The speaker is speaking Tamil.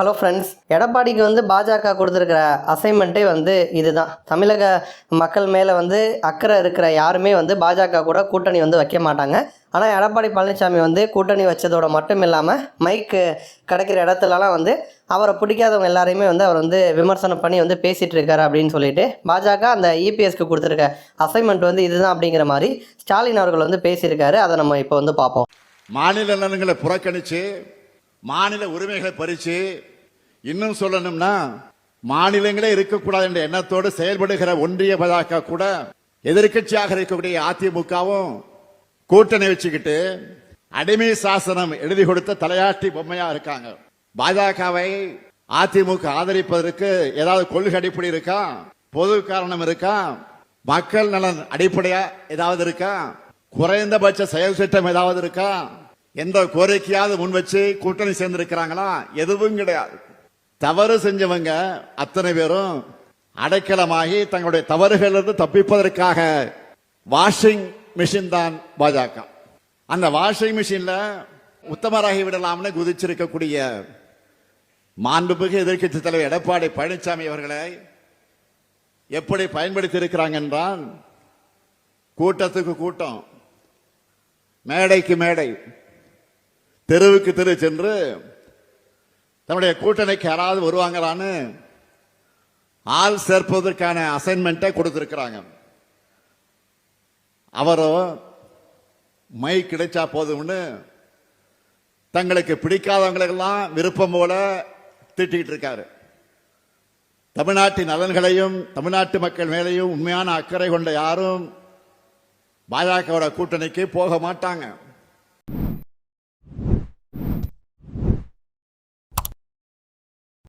ஹலோ ஃப்ரெண்ட்ஸ் எடப்பாடிக்கு வந்து பாஜக கொடுத்துருக்கிற அசைன்மெண்ட்டே வந்து இதுதான். தமிழக மக்கள் மேலே வந்து அக்கறை இருக்கிற யாருமே வந்து பாஜக கூட கூட்டணி வந்து வைக்க மாட்டாங்க. ஆனால் எடப்பாடி பழனிசாமி வந்து கூட்டணி வச்சதோட மட்டும் இல்லாமல் மைக்கு கிடைக்கிற இடத்துலலாம் வந்து அவரை பிடிக்காதவங்க எல்லாரையுமே வந்து அவர் வந்து விமர்சனம் பண்ணி வந்து பேசிகிட்டு இருக்காரு அப்படின்னு சொல்லிட்டு பாஜக அந்த இபிஎஸ்க்கு கொடுத்துருக்க அசைன்மெண்ட் வந்து இதுதான் அப்படிங்கிற மாதிரி ஸ்டாலின் அவர்கள் வந்து பேசியிருக்காரு. அதை நம்ம இப்போ வந்து பார்ப்போம். மாநில நலன்களை புறக்கணித்து மாநில உரிமைகளை பறித்து இன்னும் சொல்லணும்னா மாநிலங்களே இருக்கக்கூடாது என்ற எண்ணத்தோடு செயல்படுகிற ஒன்றிய பாஜக கூட எதிர்க்கட்சியாக இருக்கக்கூடிய அதிமுகவும் கூட்டணி வச்சுக்கிட்டு அடிமை சாசனம் எழுதி கொடுத்த தலையாட்டி பொம்மையா இருக்காங்க. பாஜகவை அதிமுக ஆதரிப்பதற்கு ஏதாவது கொள்கை அடிப்படை இருக்கா? பொது காரணம் இருக்கா? மக்கள் நலன் அடிப்படையா ஏதாவது இருக்கா? குறைந்தபட்ச செயல் திட்டம் ஏதாவது இருக்கா? எந்த கோரிக்கையாவது முன் வச்சு கூட்டணி சேர்ந்திருக்கிறாங்களா? எதுவும் கிடையாது. தவறு செஞ்சவங்க அத்தனை பேரும் அடைக்கலமாகி தங்களுடைய தவறுகளிலிருந்து தப்பிப்பதற்காக வாஷிங் மிஷின் தான் பாஜக. அந்த வாஷிங் மிஷின்ல உத்தமராகி விடலாம்னு குதிச்சிருக்கக்கூடிய மாண்புமிகு எதிர்க்கட்சி தலைவர் எடப்பாடி பழனிசாமி அவர்களை எப்படி பயன்படுத்தி இருக்கிறாங்க என்றால் கூட்டத்துக்கு கூட்டம் மேடைக்கு மேடை தெருவுக்கு தெரு சென்று தன்னுடைய கூட்டணிக்கு யாராவது வருவாங்களான்னு ஆள் சேர்ப்பதற்கான அசைன்மெண்ட்டை கொடுத்துருக்கிறாங்க. அவரோ மை கிடைச்சா போதும்னு தங்களுக்கு பிடிக்காதவங்களுக்கெல்லாம் விருப்பம் போல திட்டிக்கிட்டு இருக்காரு. தமிழ்நாட்டின் நலன்களையும் தமிழ்நாட்டு மக்கள் மேலேயும் உண்மையான அக்கறை கொண்ட யாரும் பாஜகவோட கூட்டணிக்கு போக மாட்டாங்க.